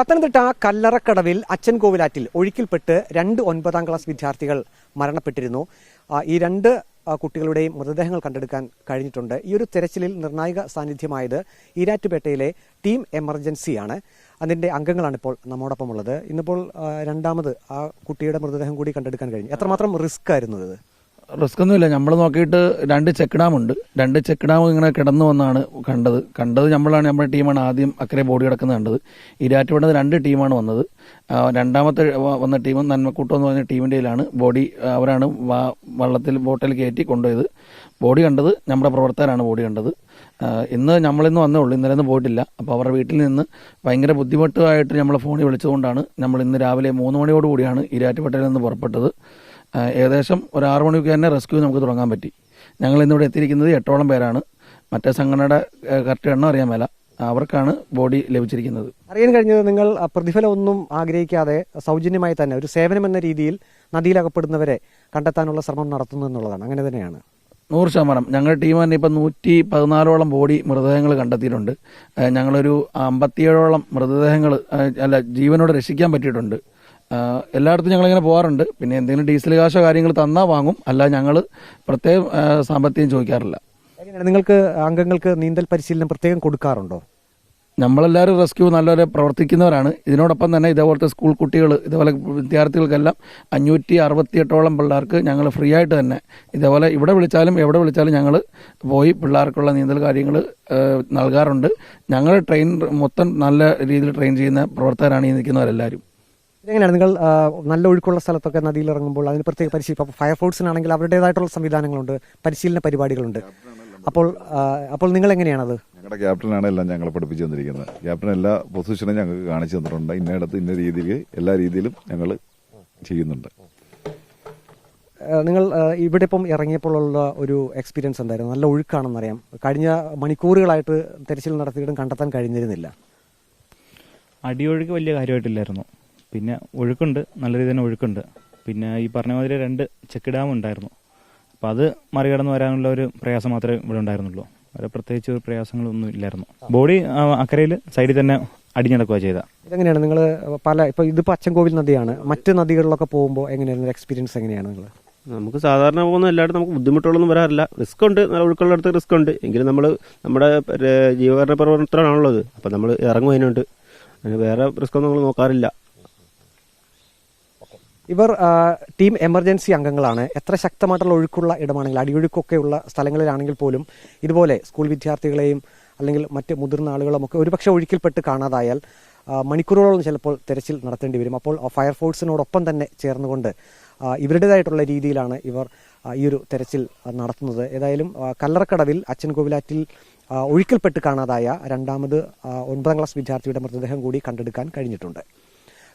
പത്തനംതിട്ട കല്ലറക്കടവിൽ അച്ചൻകോവിലാറ്റിൽ ഒഴുക്കിൽപ്പെട്ട് രണ്ട് ഒൻപതാം ക്ലാസ് വിദ്യാർത്ഥികൾ മരണപ്പെട്ടിരുന്നു. ഈ രണ്ട് കുട്ടികളുടെയും മൃതദേഹങ്ങൾ കണ്ടെടുക്കാൻ കഴിഞ്ഞിട്ടുണ്ട്. ഈ ഒരു തെരച്ചിലിൽ നിർണായക സാന്നിധ്യമായത് ഈരാറ്റുപേട്ടയിലെ ടീം എമർജൻസിയാണ്. അതിന്റെ അംഗങ്ങളാണ് ഇപ്പോൾ നമ്മോടൊപ്പം ഉള്ളത് ഇന്നിപ്പോൾ രണ്ടാമത് ആ കുട്ടിയുടെ മൃതദേഹം കൂടി കണ്ടെടുക്കാൻ കഴിഞ്ഞു. എത്രമാത്രം റിസ്ക് ആയിരുന്നു ഇത്? റിസ്ക് ഒന്നുമില്ല നമ്മൾ നോക്കിയിട്ട് രണ്ട് ചെക്ക് ഡാം ഉണ്ട് രണ്ട് ചെക്ക് ഡാം ഇങ്ങനെ കിടന്നു വന്നാണ് കണ്ടത്. കണ്ടത് നമ്മളാണ് നമ്മുടെ ടീമാണ് ആദ്യം അക്കരെ ബോഡി കിടക്കുന്നത് കണ്ടത്. ഇരാറ്റുപേട്ടത് രണ്ട് ടീമാണ് വന്നത്. രണ്ടാമത്തെ വന്ന ടീം നന്മക്കൂട്ടം എന്ന് പറഞ്ഞ ടീമിന്റെ കയ്യിലാണ് ബോഡി അവരാണ് വള്ളത്തിൽ ബോട്ടിൽ കയറ്റി കൊണ്ടുപോയത്. ബോഡി കണ്ടത് നമ്മുടെ പ്രവർത്തകരാണ് ബോഡി കണ്ടത്. ഇന്ന് നമ്മളിന്ന് വന്നേ ഉള്ളൂ. ഇന്നലെ ഒന്നും പോയിട്ടില്ല. അപ്പോൾ അവരുടെ വീട്ടിൽ നിന്ന് ഭയങ്കര ബുദ്ധിമുട്ടായിട്ട് നമ്മളെ ഫോണിൽ വിളിച്ചതുകൊണ്ടാണ് നമ്മൾ ഇന്ന് രാവിലെ മൂന്ന് മണിയോടുകൂടിയാണ് ഇരാറ്റുപട്ടയിൽ നിന്ന് പുറപ്പെട്ടത്. ഏകദേശം ഒരു ആറു മണിക്ക് തന്നെ റെസ്ക്യൂ നമുക്ക് തുടങ്ങാൻ പറ്റി. ഞങ്ങൾ ഇന്നിവിടെ എത്തിയിരിക്കുന്നത് എട്ടോളം പേരാണ്. മറ്റേ സംഘടനയുടെ കറക്റ്റ് എണ്ണം അറിയാൻ മേല. അവർക്കാണ് ബോഡി ലഭിച്ചിരിക്കുന്നത്. അറിയാൻ കഴിഞ്ഞത് നിങ്ങൾ പ്രതിഫലം പ്രതിഫലമൊന്നും ആഗ്രഹിക്കാതെ സൗജന്യമായി തന്നെ ഒരു സേവനം എന്ന രീതിയിൽ നദിയിലകപ്പെടുന്നവരെ കണ്ടെത്താനുള്ള ശ്രമം നടത്തുന്നു എന്നുള്ളതാണ്. അങ്ങനെ തന്നെയാണ്. നൂറ് ശതമാനം. ഞങ്ങളുടെ ടീം തന്നെ ഇപ്പം നൂറ്റി പതിനാലോളം ബോഡി മൃതദേഹങ്ങൾ കണ്ടെത്തിയിട്ടുണ്ട്. ഞങ്ങളൊരു അമ്പത്തിയേഴോളം മൃതദേഹങ്ങൾ അല്ല ജീവനോട് രക്ഷിക്കാൻ പറ്റിയിട്ടുണ്ട്. എല്ലായിടത്തും ഞങ്ങളിങ്ങനെ പോകാറുണ്ട് പിന്നെ എന്തെങ്കിലും ഡീസൽ കാശോ കാര്യങ്ങൾ തന്നാൽ വാങ്ങും. അല്ല ഞങ്ങൾ പ്രത്യേകം സാമ്പത്തികം ചോദിക്കാറില്ല. നിങ്ങൾക്ക് അംഗങ്ങൾക്ക് നീന്തൽ പരിശീലനം പ്രത്യേകം കൊടുക്കാറുണ്ടോ? നമ്മളെല്ലാവരും റെസ്ക്യൂ നല്ലപോലെ പ്രവർത്തിക്കുന്നവരാണ്. ഇതിനോടൊപ്പം തന്നെ ഇതേപോലത്തെ സ്കൂൾ കുട്ടികൾ ഇതേപോലെ വിദ്യാർത്ഥികൾക്കെല്ലാം അഞ്ഞൂറ്റി അറുപത്തിയെട്ടോളം പിള്ളേർക്ക് ഞങ്ങൾ ഫ്രീ ആയിട്ട് തന്നെ ഇതേപോലെ ഇവിടെ വിളിച്ചാലും എവിടെ വിളിച്ചാലും ഞങ്ങൾ പോയി പിള്ളേർക്കുള്ള നീന്തൽ കാര്യങ്ങൾ നൽകാറുണ്ട്. ഞങ്ങൾ ട്രെയിൻ മൊത്തം നല്ല രീതിയിൽ ട്രെയിൻ ചെയ്യുന്ന പ്രവർത്തകരാണ് ഈ നിൽക്കുന്നവരെല്ലാവരും. ഇതെങ്ങനെയാണ്? നിങ്ങൾ നല്ല ഒഴുക്കുള്ള സ്ഥലത്തൊക്കെ നദിയിൽ ഇറങ്ങുമ്പോൾ അതിന് പ്രത്യേക പരിശീലനം ഇപ്പോൾ ഫയർഫോഴ്സിനാണെങ്കിൽ അവരുടേതായിട്ടുള്ള സംവിധാനങ്ങളുണ്ട് പരിശീലന പരിപാടികളുണ്ട്. അപ്പോൾ അപ്പോൾ നിങ്ങൾ എങ്ങനെയാണത്? ഞങ്ങളുടെ ക്യാപ്റ്റനാണ് എല്ലാം ഞങ്ങളെ പഠിപ്പിച്ചു തന്നിരിക്കുന്നത്. ക്യാപ്റ്റൻ എല്ലാ പൊസിഷനും ഞങ്ങൾക്ക് കാണിച്ചു തന്നിട്ടുണ്ട്. ഇന്നയിടത്ത് ഇന്ന രീതിയിൽ എല്ലാ രീതിയിലും ഞങ്ങൾ ചെയ്യുന്നുണ്ട്. നിങ്ങൾ ഇവിടെ ഇപ്പം ഇറങ്ങിയപ്പോഴുള്ള ഒരു എക്സ്പീരിയൻസ് എന്തായിരുന്നു? നല്ല ഒഴുക്കാണെന്നറിയാം. കഴിഞ്ഞ മണിക്കൂറുകളായിട്ട് തെരച്ചിൽ നടത്തിയിട്ടും കണ്ടെത്താൻ കഴിഞ്ഞിരുന്നില്ല. അടിയൊഴുക്ക് വലിയ കാര്യമായിട്ടില്ലായിരുന്നു. പിന്നെ ഒഴുക്കുണ്ട്. നല്ല രീതിയിൽ തന്നെ ഒഴുക്കുണ്ട്. പിന്നെ ഈ പറഞ്ഞ മാതിരി രണ്ട് ചെക്ക് ഡാം ഉണ്ടായിരുന്നു. അപ്പം അത് മറികടന്ന് വരാനുള്ള ഒരു പ്രയാസം മാത്രമേ ഇവിടെ ഉണ്ടായിരുന്നുള്ളൂ. വേറെ പ്രത്യേകിച്ച് ഒരു പ്രയാസങ്ങളൊന്നും ഇല്ലായിരുന്നു. ബോഡി അക്കരയിൽ സൈഡിൽ തന്നെ അടിഞ്ഞടക്കുക ചെയ്ത ഇതെങ്ങനെയാണ് നിങ്ങൾ പല ഇപ്പോൾ ഇതിപ്പോൾ അച്ചൻകോവിൽ നദിയാണ്. മറ്റ് നദികളിലൊക്കെ പോകുമ്പോൾ എങ്ങനെയായിരുന്നു എക്സ്പീരിയൻസ് എങ്ങനെയാണ് നിങ്ങൾ നമുക്ക് സാധാരണ പോകുന്ന എല്ലായിടത്തും നമുക്ക് ബുദ്ധിമുട്ടുകളൊന്നും വരാറില്ല. റിസ്ക് ഉണ്ട് നല്ല ഒഴുക്കുള്ളിടത്ത് റിസ്ക് ഉണ്ട്. എങ്കിലും നമ്മൾ നമ്മുടെ ജീവകരണ പ്രവർത്തനമാണുള്ളത്. അപ്പം നമ്മൾ ഇറങ്ങും അതിനുണ്ട്. വേറെ റിസ്ക് ഒന്നും നമ്മൾ നോക്കാറില്ല. ഇവർ ടീം എമർജൻസി അംഗങ്ങളാണ്. എത്ര ശക്തമായിട്ടുള്ള ഒഴുക്കുള്ള ഇടമാണെങ്കിൽ അടിയൊഴുക്കൊക്കെയുള്ള സ്ഥലങ്ങളിലാണെങ്കിൽ പോലും ഇതുപോലെ സ്കൂൾ വിദ്യാർത്ഥികളെയും അല്ലെങ്കിൽ മറ്റ് മുതിർന്ന ആളുകളും ഒക്കെ ഒരുപക്ഷെ ഒഴുക്കിൽപ്പെട്ട് കാണാതായാൽ മണിക്കൂറുകളോളം ചിലപ്പോൾ തെരച്ചിൽ നടത്തേണ്ടി വരും. അപ്പോൾ ഫയർഫോഴ്സിനോടൊപ്പം തന്നെ ചേർന്നുകൊണ്ട് ഇവരുടേതായിട്ടുള്ള രീതിയിലാണ് ഇവർ ഈ ഒരു തെരച്ചിൽ നടത്തുന്നത്. ഏതായാലും കല്ലറക്കടവിൽ അച്ഛൻ കോവിലാറ്റിൽ ഒഴുക്കിൽപ്പെട്ട് കാണാതായ രണ്ടാമത് ഒൻപതാം ക്ലാസ് വിദ്യാർത്ഥിയുടെ മൃതദേഹം കൂടി കണ്ടെടുക്കാൻ കഴിഞ്ഞിട്ടുണ്ട്.